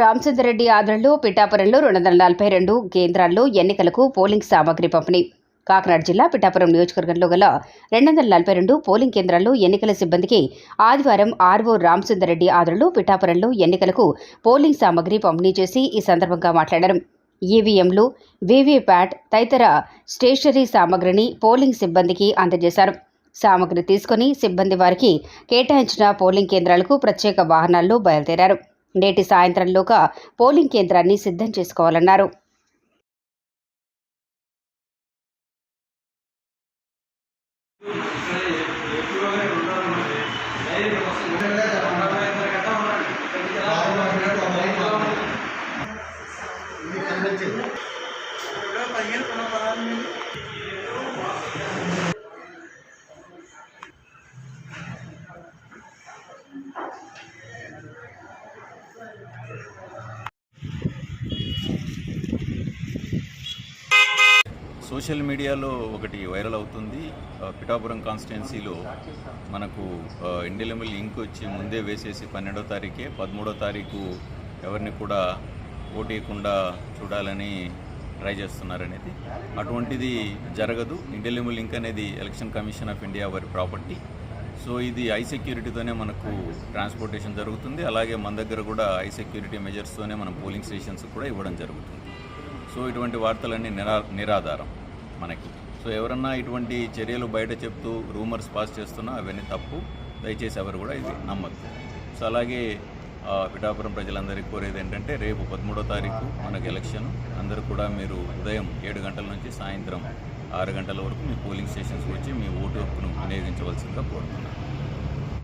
రామచంద్రరెడ్డి ఆధ్వర్యంలో పిఠాపురంలో రెండు వందల నలభై రెండు కేంద్రాల్లో ఎన్నికలకు పోలింగ్ సామాగ్రి పంపిణీ. కాకినాడ జిల్లా పిఠాపురం నియోజకవర్గంలో గల రెండు వందల నలభై రెండు పోలింగ్ కేంద్రాల్లో ఎన్నికల సిబ్బందికి ఆదివారం ఆర్వో రామచంద్రరెడ్డి ఆధ్వర్యంలో పిఠాపురంలో ఎన్నికలకు పోలింగ్ సామాగ్రి పంపిణీ చేసి ఈ సందర్భంగా మాట్లాడారు. ఈవీఎంలు వీవీప్యాట్ తదితర స్టేషనరీ సామాగ్రిని పోలింగ్ సిబ్బందికి అందజేశారు. సామగ్రి తీసుకుని సిబ్బంది వారికి కేటాయించిన పోలింగ్ కేంద్రాలకు ప్రత్యేక వాహనాల్లో బయలుదేరారు. నేటి సాయంత్రంలోగా పోలింగ్ కేంద్రాన్ని సిద్ధం చేసుకోవాలన్నారు. సోషల్ మీడియాలో ఒకటి వైరల్ అవుతుంది. పిఠాపురం కాన్స్టిట్యున్సీలో మనకు ఇండియలమిల్ ఇంక్ వచ్చి ముందే వేసేసి పన్నెండో తారీఖే పదమూడో తారీఖు ఎవరిని కూడా ఓటేయకుండా చూడాలని ట్రై చేస్తున్నారనేది. అటువంటిది జరగదు. ఇండియలమిల్ ఇంక్ అనేది ఎలక్షన్ కమిషన్ ఆఫ్ ఇండియా వారి ప్రాపర్టీ. సో ఇది ఐ సెక్యూరిటీతోనే మనకు ట్రాన్స్పోర్టేషన్ జరుగుతుంది. అలాగే మన దగ్గర కూడా ఐ సెక్యూరిటీ మెజర్స్తోనే మనం పోలింగ్ స్టేషన్స్ కూడా ఇవ్వడం జరుగుతుంది. సో ఇటువంటి వార్తలన్నీ నిరా నిరాధారం. మనకి. సో ఎవరన్నా ఇటువంటి చర్యలు బయట చెప్తూ రూమర్స్ పాస్ చేస్తున్నా అవన్నీ తప్పు. దయచేసి ఎవరు కూడా ఇది నమ్మద్దు. సో అలాగే పిఠాపురం ప్రజలందరికీ కోరేది ఏంటంటే రేపు పదమూడో తారీఖు మనకు ఎలక్షన్. అందరూ కూడా మీరు ఉదయం ఏడు గంటల నుంచి సాయంత్రం ఆరు గంటల వరకు మీ పోలింగ్ స్టేషన్స్కి వచ్చి మీ ఓటు హక్కును వినియోగించవలసిందిగా కోరుతున్నాను.